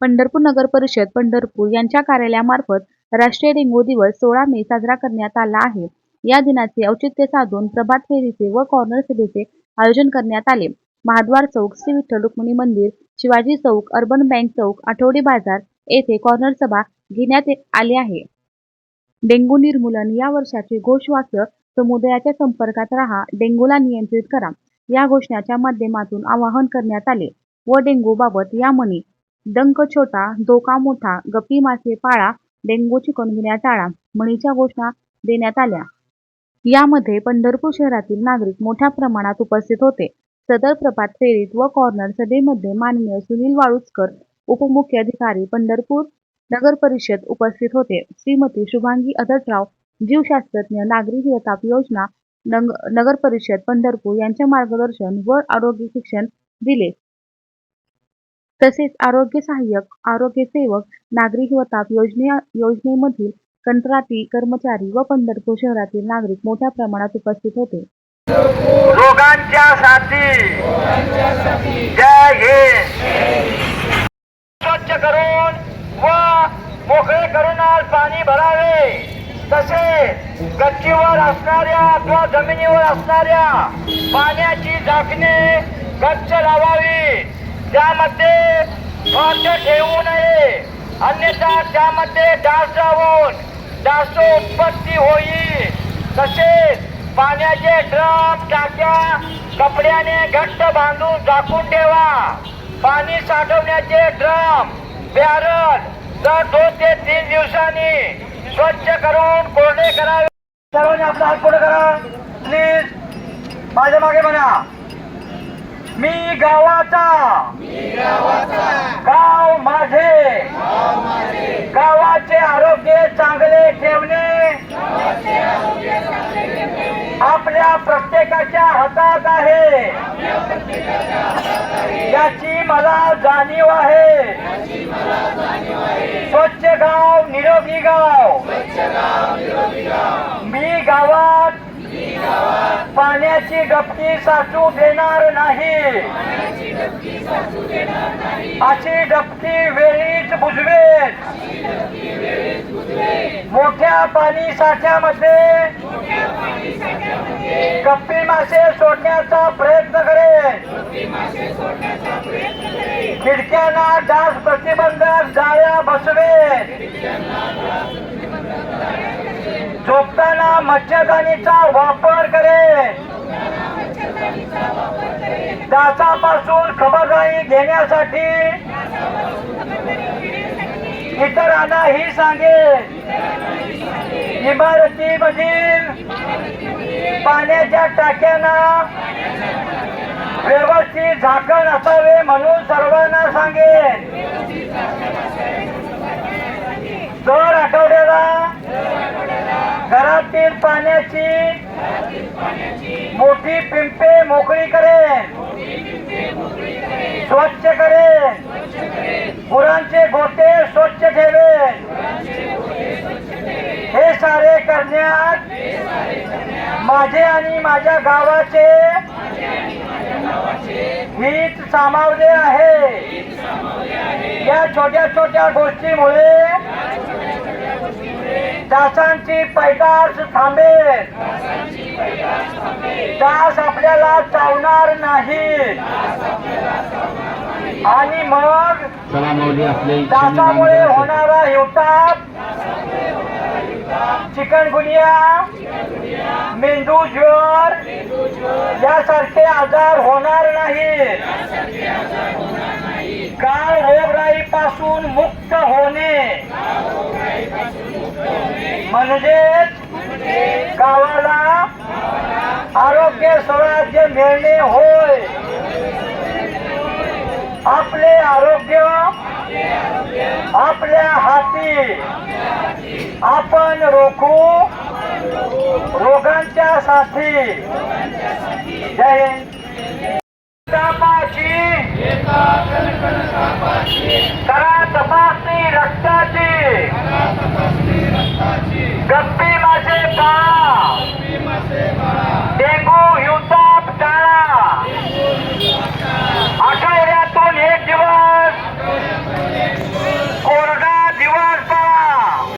पंढरपूर नगर परिषद पंढरपूर यांच्या कार्यालयामार्फत राष्ट्रीय डेंगू दिवस सोळा मे साजरा करण्यात आला आहे. या दिनाचे औचित्य साधून प्रभात फेरीचे व कॉर्नर सभेचे आयोजन करण्यात आले. महाद्वार चौक श्री विठ्ठल रुक्मिणी मंदिर शिवाजी चौक अर्बन बँक चौक आठवडी बाजार येथे कॉर्नर सभा घेण्यात आली आहे. डेंगू निर्मूलन या वर्षाचे घोषवाक्य समुदायाच्या संपर्कात राहा डेंगूला नियंत्रित करा. या घोषणाच्या माध्यमातून आवाहन करण्यात आले. व डेंगू बाबत या म्हणी डंक छोटा धोका मोठा गप्पी मासे पाळा डेंग्यू चिकनगुन्या टाळा म्हणीच्या घोषणा देण्यात आल्या. यामध्ये पंढरपूर शहरातील नागरिक मोठ्या प्रमाणात उपस्थित होते. सदर प्रभात फेरीत व कॉर्नर सभेमध्ये माननीय सुनील वाळुसकर उपमुख्याधिकारी पंढरपूर नगर परिषद उपस्थित होते. श्रीमती शुभांगी अदटराव जीवशास्त्रज्ञ नागरी हिवताप योजना नग नगर परिषद पंढरपूर यांचे मार्गदर्शन व आरोग्य शिक्षण दिले. तसेच आरोग्य सहाय्यक आरोग्य सेवक नागरी हिवताप योजने योजनेमधील कंत्राटी कर्मचारी व पंढरपूर शहरातील नागरिक मोठ्या प्रमाणात उपस्थित होते. रोगांच्या साथी जय हिंद. स्वच्छ करून व मोकळे करून आज पाणी भरावे. तसे गच्चीवर असणाऱ्या किंवा जमिनीवर असणाऱ्या पाण्याची झाकणे गच्च लावावी. त्यामध्ये स्वच्छ ठेवू नये अन्यथा त्यामध्ये डास जाऊन डास उत्पत्ती होईल. तसेच पाण्याचे ड्रम टाक्या कपड्याने घट्ट बांधून झाकून ठेवा. पाणी साठवण्याचे ड्रम बॅरल दर दोन ते तीन दिवसांनी स्वच्छ करून कोरडे करावे. सर्वांनी आपला हात पुढे करा. प्लीज माझ्या मागे म्हणा मी गावाचा. गाव माझे. गावाचे आरोग्य चांगले ठेवणे. आपल्या प्रत्येकाच्या हातात आहे. याची मला जाणीव आहे. स्वच्छ गाव निरोगी गाव. मी गावात पाण्याची डबकी साचू देणार नाही. अशी डबकी वेळीच बुजवेल. मोठ्या पाणी साठ्यामध्ये कप्पी मासे सोडण्याचा प्रयत्न करेल. खिडक्यांना डास प्रतिबंधक जाळ्या बसवेल. झोपताना मच्छरदाणीचा वापर करेल. डासापासून खबरदारी घेण्यासाठी इतरांना ही सांगेल. इमारतीमधील पाण्याच्या टाक्यांना व्यवस्थित झाकण असावे म्हणून सर्वांना सांगेल. दर आठवड्याला घरातील पाण्याची. मोठी पिंपे मोकळी करेन स्वच्छ करेन गुरांचे गोटे स्वच्छ ठेवेन हे सारे करण्यात माझे आणि माझ्या गावाचे हित सामावले आहे. या छोट्या छोट्या गोष्टीमुळे डासांची पैदास थांबेल. डास आपल्याला चावणार नाही. आणि मग डासामुळे होणारा हिवताप चिकनगुनिया मेंदू ज्वर यासारखे आजार होणार नाही. काळ रोगराईपासून मुक्त होणे. म्हणजेच गावाला आरोग्य स्वराज्य मिळणे होय. आपले आरोग्य आपल्या हाती आपण रोखू रोगांच्या साथी जय हिंद.